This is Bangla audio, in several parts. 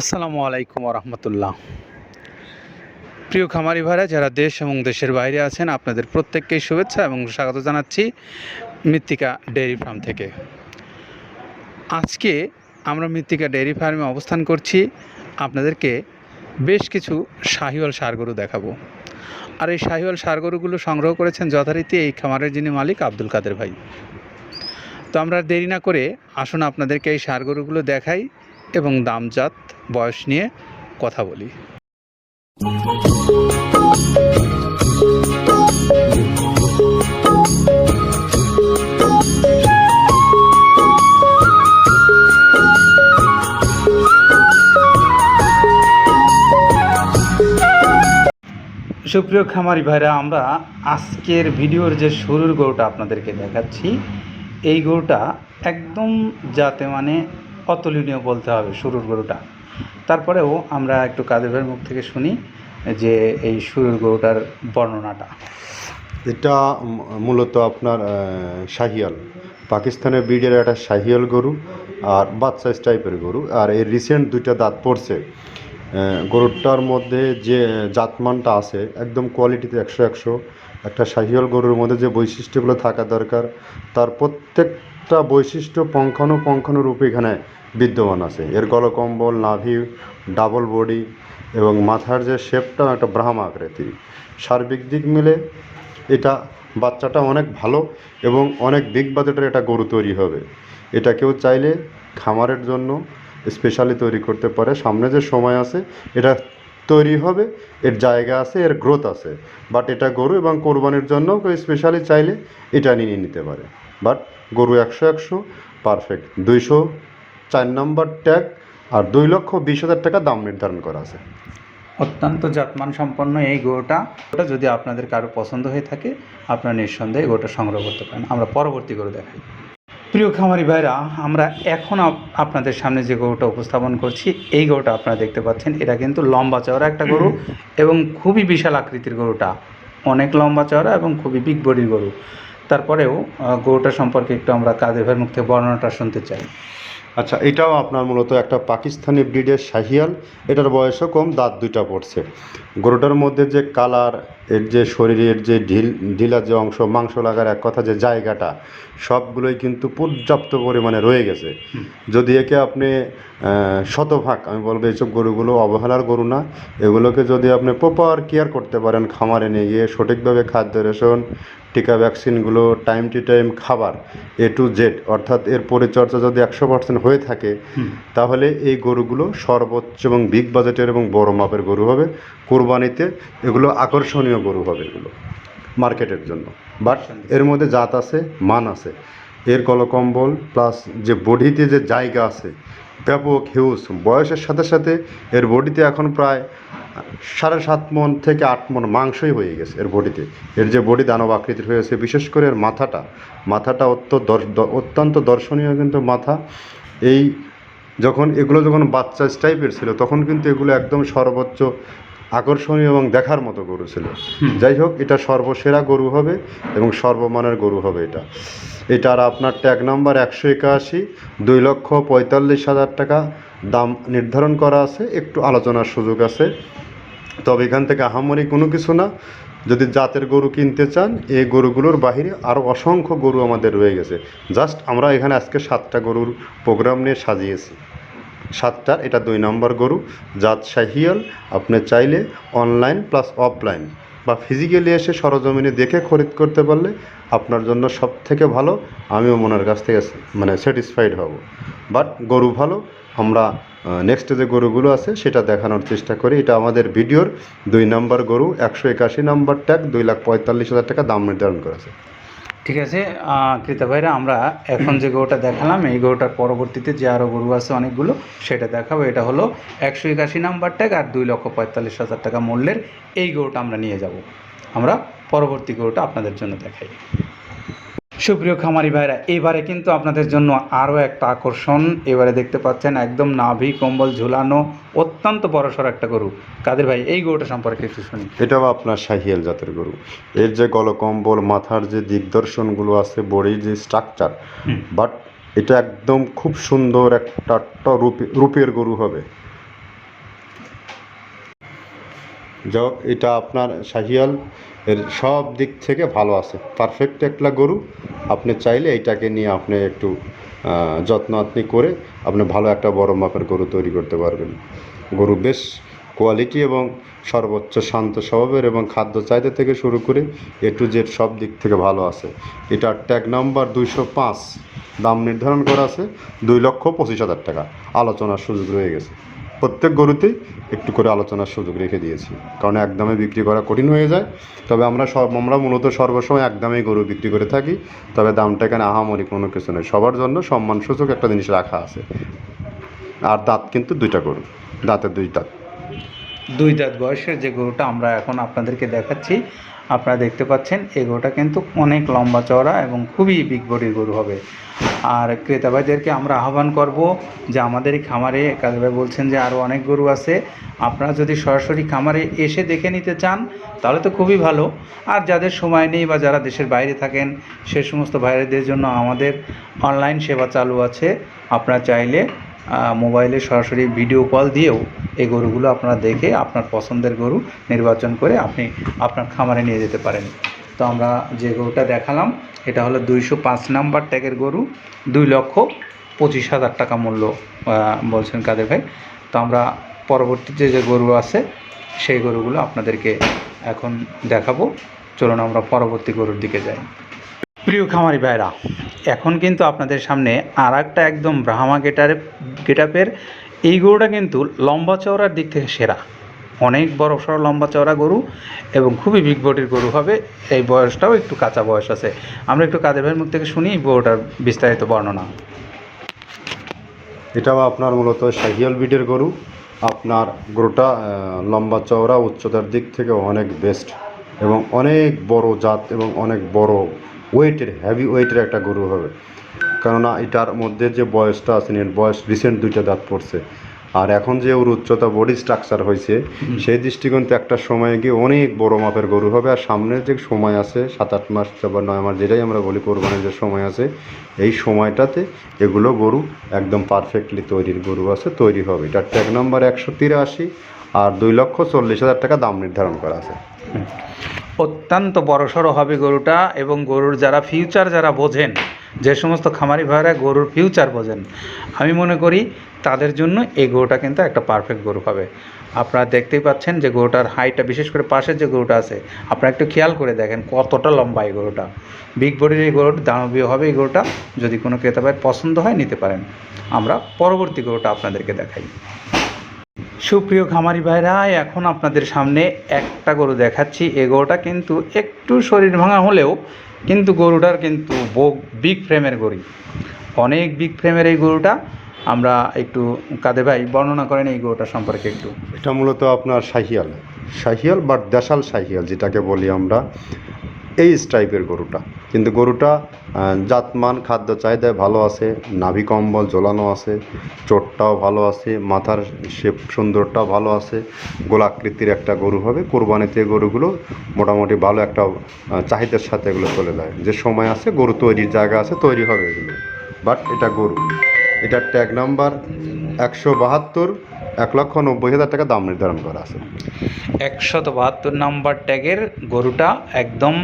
আসসালামু আলাইকুম রহমতুল্লাহ প্রিয় খামারি ভাইরা, যারা দেশ এবং দেশের বাইরে আছেন, আপনাদের প্রত্যেককেই শুভেচ্ছা এবং স্বাগত জানাচ্ছি মৃত্তিকা ডেয়ারি ফার্ম থেকে। আজকে আমরা মৃত্তিকা ডেয়ারি ফার্মে অবস্থান করছি। আপনাদেরকে বেশ কিছু শাহিওয়াল সারগরু দেখাবো। আর এই শাহিওয়াল সারগরুগুলো সংগ্রহ করেছেন যথারীতি এই খামারের যিনি মালিক আব্দুল কাদের ভাই। তো আমরা দেরি না করে আসুন আপনাদেরকে এই সারগরুগুলো দেখাই এবং দামজাত বয়স নিয়ে কথা বলি। সুপ্রিয় খামারি ভাইরা, আমরা আজকের ভিডিওর যে শুরুর গরুটা আপনাদেরকে দেখাচ্ছি, এই গরুটা একদম যাতে মানে অতুলনীয় বলতে হবে শুরুর গরুটা। তারপরেও আমরা একটু কাদেবের মুখ থেকে শুনি যে এই শুরুর গরুটার বর্ণনাটা। এটা মূলত আপনার শাহিয়াল। পাকিস্তানের ব্রিডের একটা শাহিয়াল গরু আর বাচ্চা টাইপের গরু। আর এই রিসেন্ট দুইটা দাঁত পড়ছে। গরুটার মধ্যে যে জাতমানটা আছে, একদম কোয়ালিটিতে একশো একশো। একটা শাহিয়াল গরুর মধ্যে যে বৈশিষ্ট্যগুলো থাকা দরকার, তার প্রত্যেকটা বৈশিষ্ট্য পঙ্খানু পঙ্খানুপঙ্খানুরূপে এখানে বিদ্যমান আছে। এর গলকম্বল নাভি, ডাবল বডি এবং মাথার যে শেপটা একটা ব্রাহ্মা আকৃতির। সার্বিক দিক মিলে এটা বাচ্চাটা অনেক ভালো এবং অনেক বিগ বাজেটের এটা গরু তৈরি হবে। এটা কেউ চাইলে খামারের জন্য স্পেশালি তৈরি করতে পারে। সামনে যে সময় আছে, এটা তৈরি হবে, এর জায়গা আছে, এর গ্রোথ আছে। বাট এটা গরু এবং কোরবানির জন্য কেউ স্পেশালি চাইলে এটা নিয়ে নিতে পারে। বাট গরু একশো একশো পারফেক্ট দুইশো চার নম্বর ট্যাগ আর দুই লক্ষ বিশ হাজার টাকা দাম নির্ধারণ করা আছে। অত্যন্ত জাতমান সম্পন্ন এই গরুটা ওটা যদি আপনাদের কারও পছন্দ হয়ে থাকে, আপনারা নিঃসন্দেহে গরুটা সংগ্রহ করতে পারেন। আমরা পরবর্তী গরু দেখাই। প্রিয় খামারি ভাইরা, আমরা এখন আপ- আপনাদের সামনে যে গরুটা উপস্থাপন করছি, এই গরুটা আপনারা দেখতে পাচ্ছেন। এটা কিন্তু লম্বা চওড়া একটা গরু এবং খুবই বিশাল আকৃতির গরুটা। অনেক লম্বা চওড়া এবং খুবই বিগ বডির গরু। তারপরেও গরুটা সম্পর্কে একটু আমরা কাদেভের মুখ থেকে বর্ণনাটা শুনতে চাই। আচ্ছা এটাও আপনার মূলত একটা পাকিস্তানি ব্রিডের শাহিয়াল। এটার বয়সও কম, দাঁত দুইটা পড়ছে। গরুটার মধ্যে যে কালার, এর যে শরীরের যে ঢিল ঢিলা যে অংশ, মাংস লাগার এক কথা, যে জায়গাটা, সবগুলোই কিন্তু পর্যাপ্ত পরিমাণে রয়ে গেছে। যদি একে আপনি শতভাগ, আমি বলব এইসব গরুগুলো অবহেলার গরু না, এগুলোকে যদি আপনি প্রপার কেয়ার করতে পারেন, খামারে নিয়ে গিয়ে সঠিকভাবে খাদ্য রেশন টিকা ভ্যাকসিনগুলো টাইম টু টাইম খাবার এ টু জেড অর্থাৎ এর পরিচর্যা যদি একশো পার্সেন্ট হয়ে থাকে তাহলে এই গরুগুলো সর্বোচ্চ এবং বিগ বাজেটের এবং বড় মাপের গরু হবে। কোরবানিতে এগুলো আকর্ষণীয় গরু হবে এগুলো মার্কেটের জন্য। বাট এর মধ্যে জাত আছে মান আছে। এর কলকম্বল প্লাস যে বডিতে যে জায়গা আছে ব্যাপক হিউজ। বয়সের সাথে সাথে এর বডিতে এখন প্রায় সাড়ে সাত মন থেকে আট মন মাংসই হয়ে গেছে এর বডিতে। এর যে বডি দানব আকৃতির হয়েছে, বিশেষ করে এর মাথাটা। মাথাটা অত্যন্ত দর্শনীয় কিন্তু মাথা। এই যখন এগুলো যখন বাচ্চা টাইপের ছিল, তখন কিন্তু এগুলো একদম সর্বোচ্চ আকর্ষণীয় এবং দেখার মতো গরু ছিল। যাই হোক এটা সর্বসেরা গরু হবে এবং সর্বমানের গরু হবে এটা। এটার আপনার ট্যাগ নাম্বার একশো একাশি দুই লক্ষ পঁয়তাল্লিশ হাজার টাকা দাম নির্ধারণ করা আছে একটু আলোচনার সুযোগ আছে। তবে এখান থেকে আহামরি কোনো কিছু না। যদি জাতের গরু কিনতে চান এই গরুগুলোর বাহিরে আরও অসংখ্য গরু আমাদের রয়ে গেছে। জাস্ট আমরা এখানে আজকে সাতটা গরুর প্রোগ্রাম নিয়ে সাজিয়েছি। সাতটার এটা দুই নম্বর গরু, জাত শাহিয়াল। আপনি চাইলে অনলাইন প্লাস অফলাইন বা ফিজিক্যালি এসে সরজমিনে দেখে খরিদ করতে পারলে আপনার জন্য সব থেকে ভালো। আমিও মনের কাছ থেকে মানে স্যাটিসফাইড হব। বাট গরু ভালো, আমরা নেক্সট যে গরুগুলো আছে সেটা দেখানোর চেষ্টা করি। এটা আমাদের ভিডিওর দুই নম্বর গরু, একশো একাশি নম্বর ট্যাগ দুই লাখ পঁয়তাল্লিশ হাজার টাকা দাম নির্ধারণ করেছে। ঠিক আছে? কৃতা ভাইরা, আমরা এখন যে গরুটা দেখালাম, এই গরুটার পরবর্তীতে যে আরও গরু আছে অনেকগুলো, সেটা দেখাবো। এটা হলো একশো একাশি নাম্বার ট্যাগ আর দুই লক্ষ পঁয়তাল্লিশ হাজার টাকা মূল্যের এই গরুটা আমরা নিয়ে যাব। আমরা পরবর্তী গরুটা আপনাদের জন্য দেখাই। সুপ্রিয় খামারি ভাইরা এবারে কিন্তু আপনাদের জন্য আরও একটা আকর্ষণ। এবারে দেখতে পাচ্ছেন একদম নাভি কম্বল ঝুলানো অত্যন্ত বড়সড় একটা গরু। কাদের ভাই এই গরুটা সম্পর্কে একটু শুনি। এটাও আপনার শাহিয়াল জাতের গরু। এর যে গলকম্বল মাথার যে দিগদর্শনগুলো আছে বডির যে স্ট্রাকচার বাট এটা একদম খুব সুন্দর একটা রূপের গরু হবে। যা এটা আপনার শাহিয়াল। এর সব দিক থেকে ভালো আছে। পারফেক্ট একটা গরু। আপনি চাইলে এইটাকে নিয়ে আপনি একটু যত্ন আপনি করে আপনি ভালো একটা বড় মাপের গরু তৈরি করতে পারবেন। গরু বেশ কোয়ালিটি এবং সর্বোচ্চ শান্ত স্বভাবের এবং খাদ্য চাহিদা থেকে শুরু করে এ টু জেড সব দিক থেকে ভালো আছে। এটার ট্যাগ নাম্বার দুইশো পাঁচ। দাম নির্ধারণ করা আছে দুই লক্ষ পঁচিশ হাজার টাকা। আলোচনার সুযোগ রয়ে গেছে। প্রত্যেক গরুতেই একটু করে আলোচনার সুযোগ রেখে দিয়েছি। কারণ একদমে বিক্রি করা কঠিন হয়ে যায়। তবে আমরা সব, আমরা মূলত সর্বসময় একদমই গরু বিক্রি করে থাকি। তবে দামটা এখানে আহামরি কোনো কিছু নেই। সবার জন্য সম্মানসূচক একটা জিনিস রাখা আছে। আর দাঁত কিন্তু দুইটা গরু। দাঁতের দুই দাঁত। দুই দাঁত বয়সের যে গরুটা আমরা এখন আপনাদেরকে দেখাচ্ছি আপনারা দেখতে পাচ্ছেন, এই গরুটা কিন্তু অনেক লম্বা চওড়া এবং খুবই বিগ বডির গরু হবে। আর ক্রেতা ভাইদেরকে আমরা আহ্বান করব যে আমাদের এই খামারে কাজী ভাই বলছেন যে আরও অনেক গরু আছে। আপনারা যদি সরাসরি খামারে এসে দেখে নিতে চান, তাহলে তো খুবই ভালো। আর যাদের সময় নেই বা যারা দেশের বাইরে থাকেন, সে সমস্ত ভাইদের জন্য আমাদের অনলাইন সেবা চালু আছে। আপনারা চাইলে মোবাইলে সরাসরি ভিডিও কল দিয়েও এই গরুগুলো আপনারা দেখে আপনার পছন্দের গরু নির্বাচন করে আপনি আপনার খামারে নিয়ে যেতে পারেন। তো আমরা যে গরুটা দেখালাম, এটা হলো দুইশো পাঁচ নাম্বার ট্যাগের গরু, দুই লক্ষ পঁচিশ হাজার টাকা মূল্য বলছেন কাদের ভাই। তো আমরা পরবর্তীতে যে গরু আছে, সেই গরুগুলো আপনাদেরকে এখন দেখাবো। চলুন আমরা পরবর্তী গরুর দিকে যাই। প্রিয় খামারি ভাইরা, এখন কিন্তু আপনাদের সামনে আর একটা একদম ব্রাহ্মা গেটার, গেটাপের এই গরুটা কিন্তু লম্বা চওড়ার দিক থেকে সেরা। অনেক বড় সড়ো লম্বা চওড়া গরু এবং খুবই বিগ বডির গরু হবে। এই বয়সটাও একটু কাঁচা বয়স আছে। আমরা একটু কাদের ভাইয়ের মুখ থেকে শুনি গরুটার বিস্তারিত বর্ণনা। এটাও আপনার মূলত শাহিয়াল বিটের গরু। আপনার গরুটা লম্বা চওড়া, উচ্চতার দিক থেকে অনেক বেস্ট এবং অনেক বড় জাত এবং অনেক বড় ওয়েটের হেভি ওয়েটের একটা গরু হবে। কেননা এটার মধ্যে যে বয়সটা আছে এর বয়স রিসেন্ট দুইটা দাঁত পড়ছে। আর এখন যে ওর উচ্চতা বডি স্ট্রাকচার হয়েছে সেই দৃষ্টিকোণ থেকে একটা সময়ে গিয়ে অনেক বড় মাপের গরু হবে। আর সামনের যে সময় আছে সাত আট মাস বা নয় মাস যেটাই আমরা বলি কোরবানির যে সময় আছে এই সময়টাতে এগুলো গরু একদম পারফেক্টলি তৈরির গরু আছে তৈরি হবে। এটার ট্যাগ নাম্বার একশো তিরাশি আর দুই লক্ষ চল্লিশ হাজার টাকা দাম নির্ধারণ করা আছে। অত্যন্ত বড়সড় হবে গরুটা এবং গরুর যারা ফিউচার যারা বোঝেন, যে সমস্ত খামারি ভাইরা গরুর ফিউচার বোঝেন, আমি মনে করি তাদের জন্য এই গরুটা কিন্তু একটা পারফেক্ট গরু হবে। আপনারা দেখতেই পাচ্ছেন যে গরুটার হাইটটা বিশেষ করে পাশের যে গরুটা আছে, আপনারা একটু খেয়াল করে দেখেন কতটা লম্বা এই গরুটা। বিগ বডির এই গরুটা দানবীয় হবে এই গরুটা, যদি কোনো ক্রেতা ভাইয়ের পছন্দ হয় নিতে পারেন। আমরা পরবর্তী গরুটা আপনাদেরকে দেখাই। সুপ্রিয় খামারি ভাইরা, এখন আপনাদের সামনে একটা গরু দেখাচ্ছি। এ গরুটা কিন্তু একটু শরীর ভাঙা হলেও কিন্তু গরুটার কিন্তু বিগ ফ্রেমের গরু। অনেক বিগ ফ্রেমের এই গরুটা। আমরা একটু কাদের ভাই বর্ণনা করেন এই গরুটা সম্পর্কে একটু। এটা মূলত আপনার শাহিয়াল। শাহিয়াল বা দেশাল শাহিয়াল, যেটাকে বলি আমরা। এই টাইপের গরুটা। কিন্তু গরুটা জাতমান, খাদ্য চাহিদায় ভালো আছে, নাভি কম্বল ঝোলানো আছে, চোটটাও ভালো আছে, মাথার শেপ সুন্দরটাও ভালো আছে, গোলাকৃতির একটা গরু হবে, কোরবানিতে গরুগুলো মোটামুটি ভালো একটা চাহিদার সাথে এগুলো চলে যায়। যে সময় আছে, গরু তৈরির জায়গা আছে, তৈরি হবে এগুলো। বাট এটা গরু। এটার ট্যাগ নাম্বার একশো বাহাত্তর এক লক্ষ নব্বই হাজার টাকা দাম নির্ধারণ করা আছে। একশত বাহাত্তর নাম্বার ট্যাগের গরুটা একদম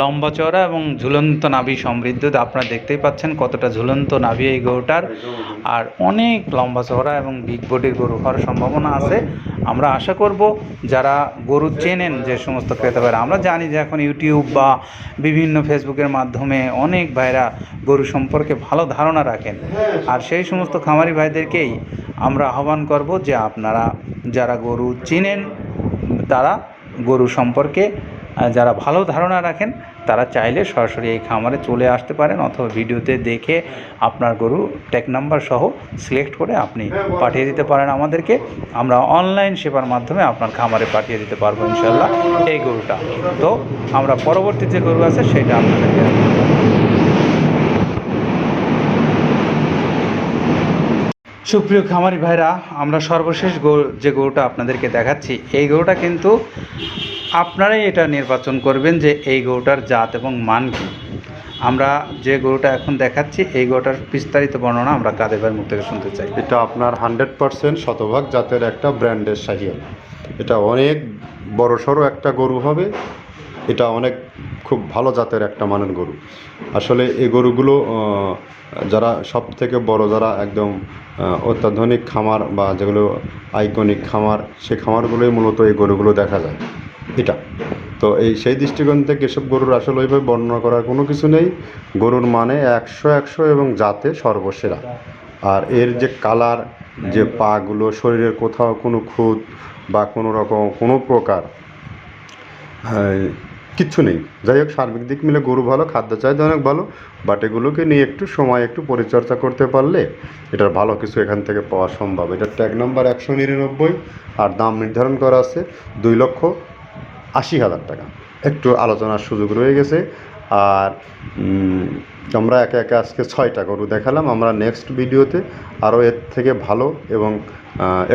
লম্বা চওড়া এবং ঝুলন্ত নাভি সমৃদ্ধ। আপনারা দেখতেই পাচ্ছেন কতটা ঝুলন্ত নাভি এই গরুটার। আর অনেক লম্বা চওড়া এবং বিগ বডির গরু হওয়ার সম্ভাবনা আছে। আমরা আশা করব যারা গরু চেনেন যে সমস্ত ক্রেতা ভাইরা, আমরা জানি যে এখন ইউটিউব বা বিভিন্ন ফেসবুকের মাধ্যমে অনেক ভাইরা গরু সম্পর্কে ভালো ধারণা রাখেন। আর সেই সমস্ত খামারি ভাইদেরকেই আমরা আহ্বান করব যে আপনারা যারা গরু চিনেন, তারা গরু সম্পর্কে যারা ভালো ধারণা রাখেন, তারা চাইলে সরাসরি এই খামারে চলে আসতে পারেন অথবা ভিডিওতে দেখে আপনার গরু ট্যাগ নাম্বার সহ সিলেক্ট করে আপনি পাঠিয়ে দিতে পারেন আমাদেরকে। আমরা অনলাইন সেবার মাধ্যমে আপনার খামারে পাঠিয়ে দিতে পারব ইনশাল্লাহ এই গরুটা। তো আমরা পরবর্তী যে গরু আছে, সেটা আপনাদেরকে সুপ্রিয় খামারি ভাইরা, আমরা সর্বশেষ গরু যে গরুটা আপনাদেরকে দেখাচ্ছি, এই গরুটা কিন্তু আপনারাই এটা নির্বাচন করবেন যে এই গরুটার জাত এবং মান কী। আমরা যে গরুটা এখন দেখাচ্ছি, এই গরুটার বিস্তারিত বর্ণনা আমরা কাদের ভাইয়ের মুখ থেকে শুনতে চাই। এটা আপনার হান্ড্রেড পার্সেন্ট শতভাগ জাতের একটা ব্র্যান্ডের শাহিয়াল এটা অনেক বড় সড়ো একটা গরু হবে এটা অনেক খুব ভালো জাতের একটা মানের গরু। আসলে এই গরুগুলো যারা সব থেকে বড়, যারা একদম অত্যাধুনিক খামার বা যেগুলো আইকনিক খামার সেই খামারগুলোই মূলত এই গরুগুলো দেখা যায়। এটা। তো এই সেই দৃষ্টিকোণ থেকে এসব গরুর আসলে ওইভাবে বর্ণনা করার কোনো কিছু নেই। গরুর মানে একশো একশো এবং জাতে সর্বসেরা। আর এর যে কালার, যে পাগুলো, শরীরের কোথাও কোনো খুঁত বা কোনো রকম, কোনো প্রকার কিচ্ছু নেই। যাই হোক, সার্বিক দিক মিলে গরু ভালো, খাদ্য চাহিদা অনেক ভালো বাট এগুলোকে নিয়ে একটু সময়, একটু পরিচর্যা করতে পারলে এটার ভালো কিছু এখান থেকে পাওয়া সম্ভব। এটার ট্যাগ নাম্বার একশো নিরানব্বই, আর দাম নির্ধারণ করা আছে দুই লক্ষ আশি হাজার টাকা। একটু আলোচনার সুযোগ রয়ে গেছে, আর আমরা একে একে আজকে ছয়টা গরু দেখালাম। আমরা নেক্সট ভিডিওতে আরও এর থেকে ভালো এবং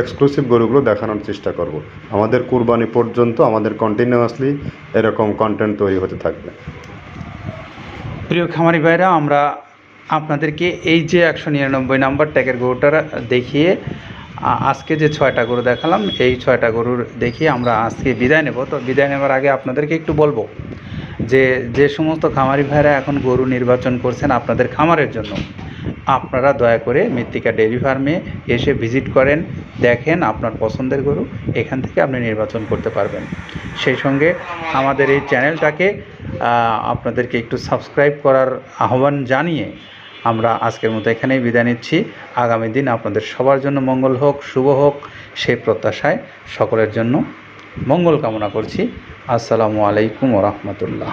এক্সক্লুসিভ গরুগুলো দেখানোর চেষ্টা করব। আমাদের কুরবানি পর্যন্ত আমাদের কন্টিনিউয়াসলি এরকম কন্টেন্ট তৈরি হতে থাকবে। প্রিয় খামারি ভাইরা, আমরা আপনাদেরকে এই যে একশো নিরানব্বই নাম্বার ট্যাগের গরুটা দেখিয়ে আজকে যে ছয়টা গরু দেখালাম, এই ছয়টা গরুর দেখিয়ে আমরা আজকে বিদায় নেব। তো বিদায় নেবার আগে আপনাদেরকে একটু বলব যে যে সমস্ত খামারি ভাইরা এখন গরু নির্বাচন করছেন আপনাদের খামারের জন্য আপনারা দয়া করে মৃত্তিকা ডেয়ারি ফার্মে এসে ভিজিট করেন, দেখেন আপনার পছন্দের গরু, এখান থেকে আপনি নির্বাচন করতে পারবেন। সেই সঙ্গে আমাদের এই চ্যানেলটাকে আপনাদেরকে একটু সাবস্ক্রাইব করার আহ্বান জানিয়ে আমরা আজকের মতো এখানেই বিদায় নিচ্ছি। আগামী দিন আপনাদের সবার জন্য মঙ্গল হোক, শুভ হোক সেই প্রত্যাশায় সকলের জন্য মঙ্গল কামনা করছি। আসসালামু আলাইকুম রহমতুল্লাহ।